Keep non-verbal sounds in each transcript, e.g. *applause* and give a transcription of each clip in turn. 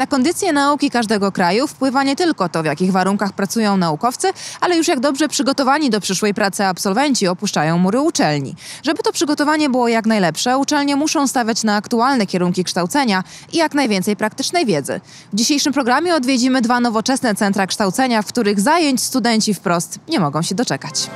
Na kondycję nauki każdego kraju wpływa nie tylko to, w jakich warunkach pracują naukowcy, ale już jak dobrze przygotowani do przyszłej pracy absolwenci opuszczają mury uczelni. Żeby to przygotowanie było jak najlepsze, uczelnie muszą stawiać na aktualne kierunki kształcenia i jak najwięcej praktycznej wiedzy. W dzisiejszym programie odwiedzimy dwa nowoczesne centra kształcenia, w których zajęć studenci wprost nie mogą się doczekać.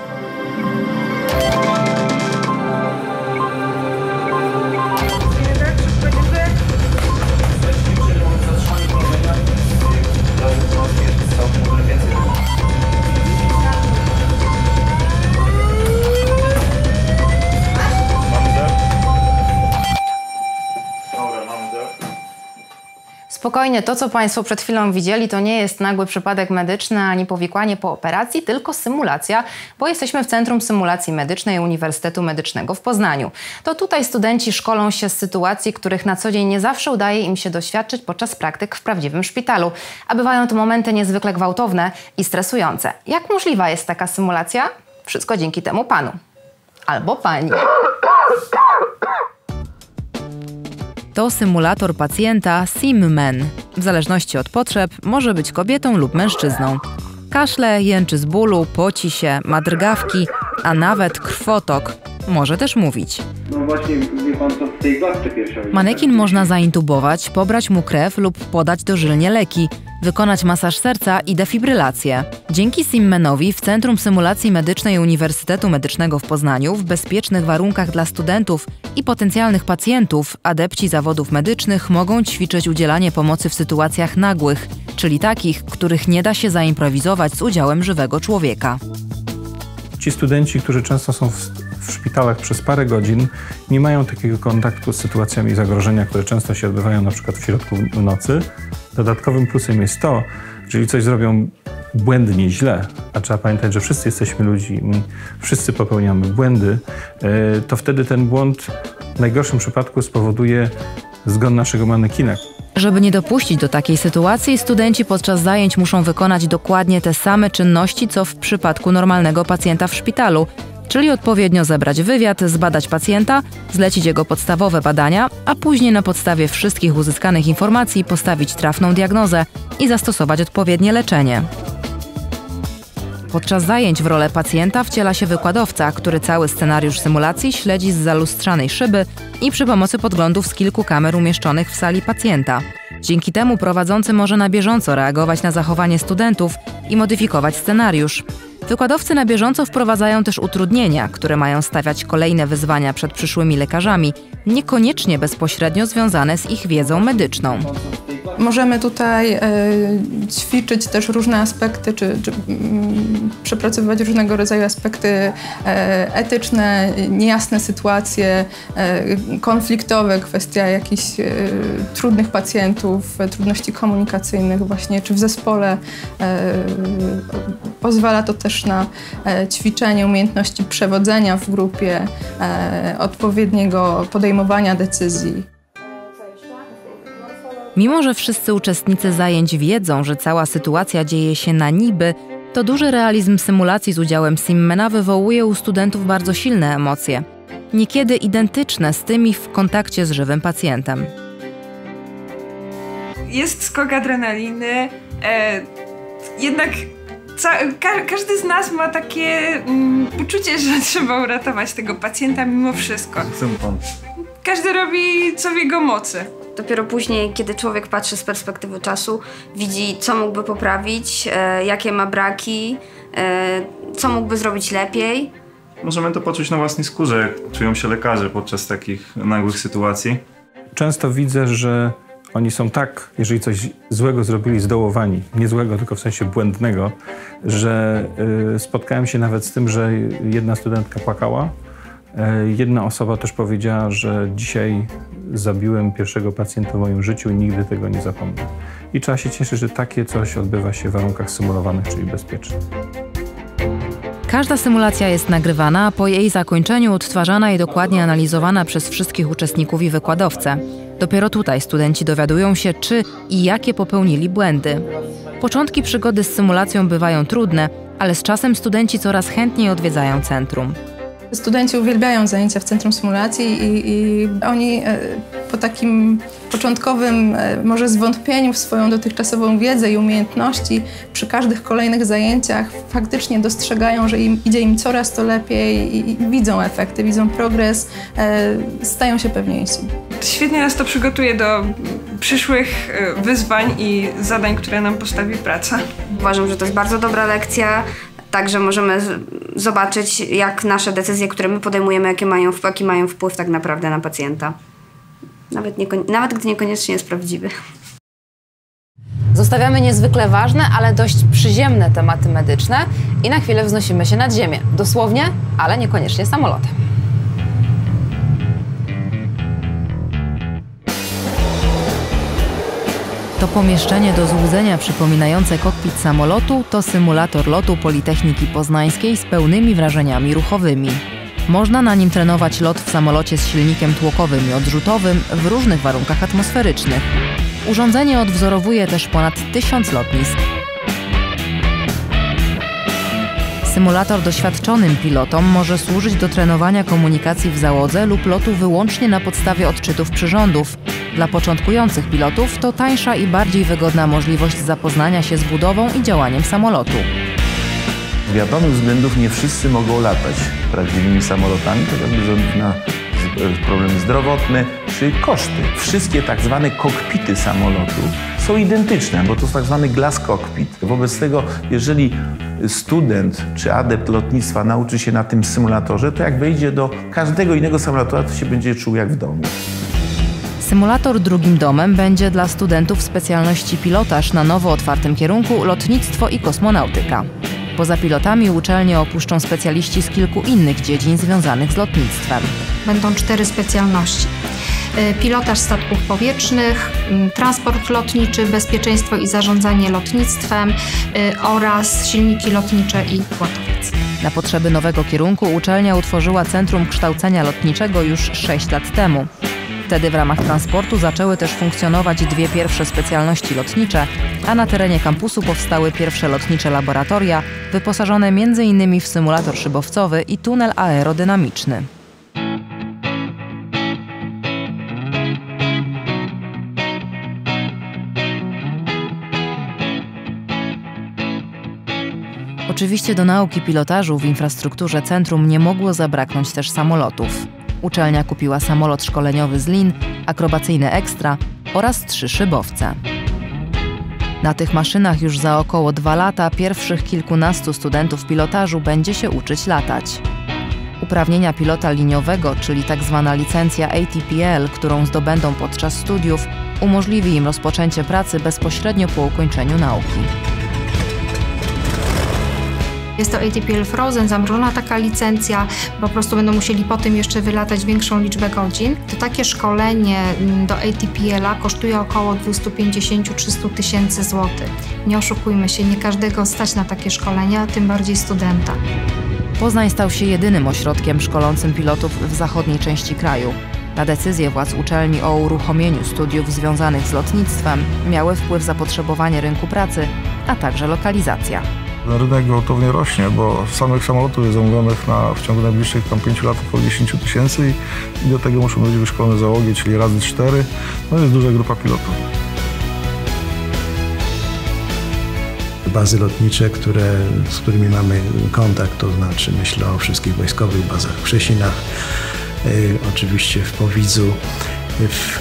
Spokojnie, to co Państwo przed chwilą widzieli, to nie jest nagły przypadek medyczny ani powikłanie po operacji, tylko symulacja, bo jesteśmy w Centrum Symulacji Medycznej Uniwersytetu Medycznego w Poznaniu. To tutaj studenci szkolą się z sytuacji, których na co dzień nie zawsze udaje im się doświadczyć podczas praktyk w prawdziwym szpitalu. A bywają to momenty niezwykle gwałtowne i stresujące. Jak możliwa jest taka symulacja? Wszystko dzięki temu panu. Albo pani. *coughs* To symulator pacjenta SimMen. W zależności od potrzeb może być kobietą lub mężczyzną. Kaszle, jęczy z bólu, poci się, ma drgawki, a nawet krwotok. Może też mówić. No właśnie, wie pan w tej klatce piersiowej. Manekin można zaintubować, pobrać mu krew lub podać dożylnie leki, wykonać masaż serca i defibrylację. Dzięki Simmenowi w Centrum Symulacji Medycznej Uniwersytetu Medycznego w Poznaniu w bezpiecznych warunkach dla studentów i potencjalnych pacjentów adepci zawodów medycznych mogą ćwiczyć udzielanie pomocy w sytuacjach nagłych, czyli takich, których nie da się zaimprowizować z udziałem żywego człowieka. Ci studenci, którzy często są w, w szpitalach przez parę godzin, nie mają takiego kontaktu z sytuacjami zagrożenia, które często się odbywają na przykład w środku nocy. Dodatkowym plusem jest to, że jeżeli coś zrobią błędnie, źle, a trzeba pamiętać, że wszyscy jesteśmy ludźmi, wszyscy popełniamy błędy, e, to wtedy ten błąd w najgorszym przypadku spowoduje zgon naszego manekina. Żeby nie dopuścić do takiej sytuacji, studenci podczas zajęć muszą wykonać dokładnie te same czynności, co w przypadku normalnego pacjenta w szpitalu, czyli odpowiednio zebrać wywiad, zbadać pacjenta, zlecić jego podstawowe badania, a później na podstawie wszystkich uzyskanych informacji postawić trafną diagnozę i zastosować odpowiednie leczenie. Podczas zajęć w rolę pacjenta wciela się wykładowca, który cały scenariusz symulacji śledzi z zalustrzanej szyby i przy pomocy podglądów z kilku kamer umieszczonych w sali pacjenta. Dzięki temu prowadzący może na bieżąco reagować na zachowanie studentów i modyfikować scenariusz. Wykładowcy na bieżąco wprowadzają też utrudnienia, które mają stawiać kolejne wyzwania przed przyszłymi lekarzami, niekoniecznie bezpośrednio związane z ich wiedzą medyczną. Możemy tutaj e, ćwiczyć też różne aspekty, czy, czy mm, przepracowywać różnego rodzaju aspekty e, etyczne, niejasne sytuacje, e, konfliktowe, kwestia jakichś trudnych pacjentów, trudności komunikacyjnych właśnie, czy w zespole. Pozwala to też na ćwiczenie umiejętności przewodzenia w grupie, odpowiedniego podejmowania decyzji. Mimo, że wszyscy uczestnicy zajęć wiedzą, że cała sytuacja dzieje się na niby, to duży realizm symulacji z udziałem Simmena wywołuje u studentów bardzo silne emocje, niekiedy identyczne z tymi w kontakcie z żywym pacjentem. jest skok adrenaliny. E, jednak ca- ka- każdy z nas ma takie mm, uczucie, że *laughs* trzeba uratować tego pacjenta mimo wszystko. Każdy robi co w jego mocy. Dopiero później, kiedy człowiek patrzy z perspektywy czasu, widzi, co mógłby poprawić, e, jakie ma braki, e, co mógłby zrobić lepiej. Możemy to poczuć na własnej skórze, jak czują się lekarze podczas takich nagłych sytuacji. Często widzę, że oni są tak, jeżeli coś złego zrobili, zdołowani, nie złego, tylko w sensie błędnego, że y, spotkałem się nawet z tym, że jedna studentka płakała. E, Jedna osoba też powiedziała, że dzisiaj zabiłem pierwszego pacjenta w moim życiu i nigdy tego nie zapomnę. I trzeba się cieszyć, że takie coś odbywa się w warunkach symulowanych, czyli bezpiecznych. Każda symulacja jest nagrywana, a po jej zakończeniu odtwarzana i dokładnie analizowana przez wszystkich uczestników i wykładowcę. Dopiero tutaj studenci dowiadują się, czy i jakie popełnili błędy. Początki przygody z symulacją bywają trudne, ale z czasem studenci coraz chętniej odwiedzają centrum. Studenci uwielbiają zajęcia w Centrum Symulacji i, i oni e, po takim początkowym e, może zwątpieniu w swoją dotychczasową wiedzę i umiejętności przy każdych kolejnych zajęciach faktycznie dostrzegają, że im, idzie im coraz to lepiej i, i widzą efekty, widzą progres, e, stają się pewniejsi. Świetnie nas to przygotuje do przyszłych e, wyzwań i zadań, które nam postawi praca. Uważam, że to jest bardzo dobra lekcja. Także możemy zobaczyć, jak nasze decyzje, które my podejmujemy, jakie mają, jaki mają wpływ tak naprawdę na pacjenta. Nawet, nawet gdy niekoniecznie jest prawdziwy. Zostawiamy niezwykle ważne, ale dość przyziemne tematy medyczne i na chwilę wznosimy się nad ziemię. Dosłownie, ale niekoniecznie samolotem. To pomieszczenie do złudzenia przypominające kokpit samolotu to symulator lotu Politechniki Poznańskiej z pełnymi wrażeniami ruchowymi. Można na nim trenować lot w samolocie z silnikiem tłokowym i odrzutowym w różnych warunkach atmosferycznych. Urządzenie odwzorowuje też ponad tysiąc lotnisk. Symulator doświadczonym pilotom może służyć do trenowania komunikacji w załodze lub lotu wyłącznie na podstawie odczytów przyrządów. Dla początkujących pilotów to tańsza i bardziej wygodna możliwość zapoznania się z budową i działaniem samolotu. Z wiadomych względów nie wszyscy mogą latać prawdziwymi samolotami, ze względu na problemy zdrowotne czy koszty. Wszystkie tak zwane kokpity samolotu są identyczne, bo to jest tak zwany glass cockpit. Wobec tego, jeżeli student czy adept lotnictwa nauczy się na tym symulatorze, to jak wejdzie do każdego innego symulatora, to się będzie czuł jak w domu. Symulator drugim domem będzie dla studentów specjalności pilotaż na nowo otwartym kierunku lotnictwo i kosmonautyka. Poza pilotami uczelnie opuszczą specjaliści z kilku innych dziedzin związanych z lotnictwem. Będą cztery specjalności. Y, pilotaż statków powietrznych, transport lotniczy, bezpieczeństwo i zarządzanie lotnictwem y, oraz silniki lotnicze i płotowiec. Na potrzeby nowego kierunku uczelnia utworzyła Centrum Kształcenia Lotniczego już 6 lat temu. Wtedy w ramach transportu zaczęły też funkcjonować dwie pierwsze specjalności lotnicze, a na terenie kampusu powstały pierwsze lotnicze laboratoria, wyposażone m.in. w symulator szybowcowy i tunel aerodynamiczny. Oczywiście do nauki pilotażu w infrastrukturze centrum nie mogło zabraknąć też samolotów. Uczelnia kupiła samolot szkoleniowy z Lin, akrobacyjne ekstra oraz trzy szybowce. Na tych maszynach już za około dwa lata pierwszych kilkunastu studentów pilotażu będzie się uczyć latać. Uprawnienia pilota liniowego, czyli tzw. Tak licencja ATPL, którą zdobędą podczas studiów, umożliwi im rozpoczęcie pracy bezpośrednio po ukończeniu nauki. Jest to ATPL Frozen, zamrożona taka licencja, po prostu będą musieli po tym jeszcze wylatać większą liczbę godzin. To takie szkolenie mm, do ATPL-a kosztuje około 250-300 tysięcy złotych. Nie oszukujmy się, nie każdego stać na takie szkolenia, tym bardziej studenta. Poznań stał się jedynym ośrodkiem szkolącym pilotów w zachodniej części kraju. Na decyzję władz uczelni o uruchomieniu studiów związanych z lotnictwem miały wpływ zapotrzebowanie rynku pracy, a także lokalizacja. Rynek gwałtownie rośnie, bo samych samolotów jest zamówionych na, w ciągu najbliższych tam 5 lat około 10 tysięcy i do tego muszą być wyszkolone załogi, czyli razy 4. No jest duża grupa pilotów. Bazy lotnicze, które, z którymi mamy kontakt, to znaczy myślę o wszystkich wojskowych bazach w Krzesinach, y, oczywiście w Powidzu, w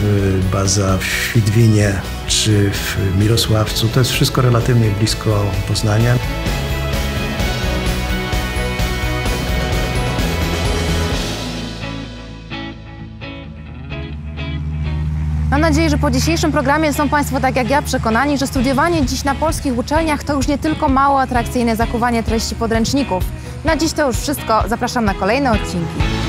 baza w Świdwinie czy w Mirosławcu. To jest wszystko relatywnie blisko Poznania. Nadzieję, że po dzisiejszym programie są Państwo tak jak ja przekonani, że studiowanie dziś na polskich uczelniach to już nie tylko mało atrakcyjne zakuwanie treści podręczników. Na dziś to już wszystko. Zapraszam na kolejne odcinki.